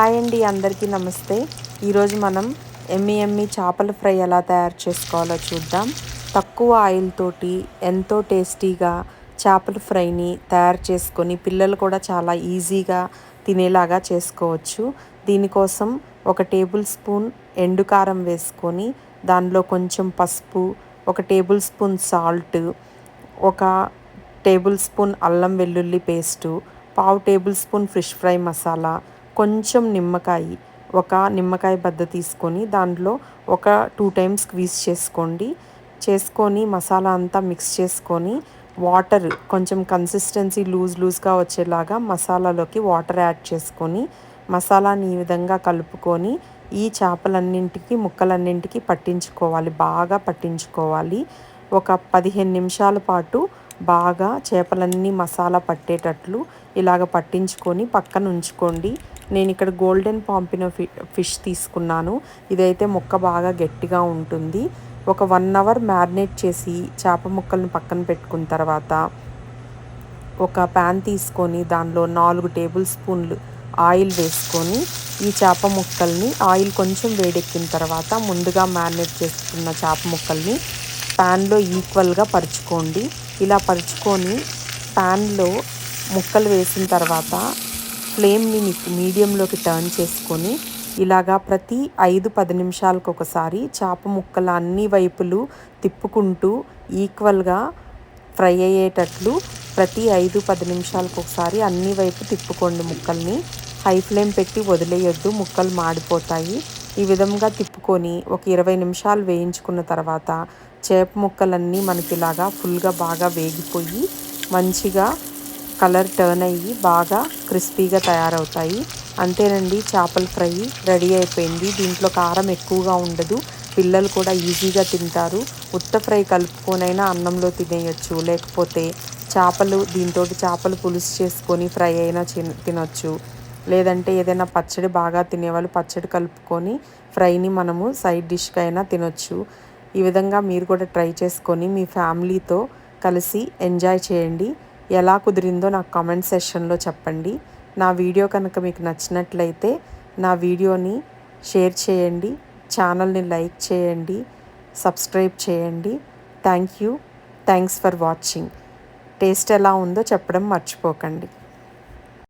Hi అండి అందరికీ నమస్తే. ఈరోజు మనం ఎమ్మి ఎమ్మి చేపల ఫ్రై ఎలా తయారు చేసుకోవాలో చూద్దాం. తక్కువ ఆయిల్ తోటి ఎంతో టేస్టీగా చేపల ఫ్రైని తయారు చేసుకొని పిల్లలు కూడా చాలా ఈజీగా తినేలాగా చేసుకోవచ్చు. దీనికోసం ఒక టేబుల్ స్పూన్ ఎండు కారం వేసుకొని దానిలో కొంచెం పసుపు ఒక టేబుల్ స్పూన్ సాల్ట్ ఒక టేబుల్ స్పూన్ అల్లం వెల్లుల్లి పేస్టు పావు table spoon fish fry masala కొంచెం నిమ్మకాయ ఒక నిమ్మకాయ బద్ద తీసుకొని దాంట్లో ఒక టూ టైమ్స్ స్క్వీజ్ చేసుకోండి. చేసుకొని మసాలా అంతా మిక్స్ చేసుకొని వాటర్ కొంచెం కన్సిస్టెన్సీ లూజ్ లూజ్గా వచ్చేలాగా మసాలాలోకి వాటర్ యాడ్ చేసుకొని మసాలాని ఈ విధంగా కలుపుకొని ఈ చేపలన్నింటికి ముక్కలన్నింటికి పట్టించుకోవాలి బాగా పట్టించుకోవాలి. ఒక పదిహేను నిమిషాల పాటు బాగా చేపలన్నీ మసాలా పట్టేటట్లు ఇలాగ పట్టించుకొని పక్కన ఉంచుకోండి. నేను ఇక్కడ గోల్డెన్ పాంపిన ఫిష్ తీసుకున్నాను. ఇదైతే ముక్క బాగా గట్టిగా ఉంటుంది. ఒక వన్ అవర్ మ్యారినేట్ చేసి చేప ముక్కలను పక్కన పెట్టుకున్న తర్వాత ఒక ప్యాన్ తీసుకొని దానిలో నాలుగు టేబుల్ స్పూన్లు ఆయిల్ వేసుకొని ఈ చేప ముక్కల్ని ఆయిల్ కొంచెం వేడెక్కిన తర్వాత ముందుగా మ్యారినేట్ చేసుకున్న చేప ముక్కల్ని ప్యాన్లో ఈక్వల్గా పరుచుకోండి. ఇలా పరుచుకొని ప్యాన్లో ముక్కలు వేసిన తర్వాత ఫ్లేమ్ని మీడియంలోకి టర్న్ చేసుకొని ఇలాగా ప్రతి ఐదు పది నిమిషాలకు ఒకసారి చేప ముక్కలు అన్ని వైపులు తిప్పుకుంటూ ఈక్వల్గా ఫ్రై అయ్యేటట్లు ప్రతి ఐదు పది నిమిషాలకు ఒకసారి అన్ని వైపు తిప్పుకోండి ముక్కల్ని. హై ఫ్లేమ్ పెట్టి వదిలేయొద్దు ముక్కలు మాడిపోతాయి. ఈ విధంగా తిప్పుకొని ఒక ఇరవై నిమిషాలు వేయించుకున్న తర్వాత చేప ముక్కలన్నీ మనకి ఇలాగా ఫుల్గా బాగా వేగిపోయి మంచిగా కలర్ టర్న్ అయ్యి బాగా క్రిస్పీగా తయారవుతాయి. అంతేనండి చేపల ఫ్రై రెడీ అయిపోయింది. దీంట్లో కారం ఎక్కువగా ఉండదు. పిల్లలు కూడా ఈజీగా తింటారు. ఉత్త ఫ్రై కలుపుకొనైనా అన్నంలో తినేయచ్చు. లేకపోతే చేపలు దీంతో చేపలు పులుసు చేసుకొని ఫ్రై అయినా తినొచ్చు. లేదంటే ఏదైనా పచ్చడి బాగా తినేవాళ్ళు పచ్చడి కలుపుకొని ఫ్రైని మనము సైడ్ డిష్కి అయినా తినొచ్చు. ఈ విధంగా మీరు కూడా ట్రై చేసుకొని మీ ఫ్యామిలీతో కలిసి ఎంజాయ్ చేయండి. ఎలా కుదిరిందో నాకు కామెంట్ సెషన్లో చెప్పండి. నా వీడియో కనుక మీకు నచ్చినట్లయితే నా వీడియోని షేర్ చేయండి ఛానల్ని లైక్ చేయండి సబ్స్క్రైబ్ చేయండి. Thank you thanks for watching taste ఎలా ఉందో చెప్పడం మర్చిపోకండి.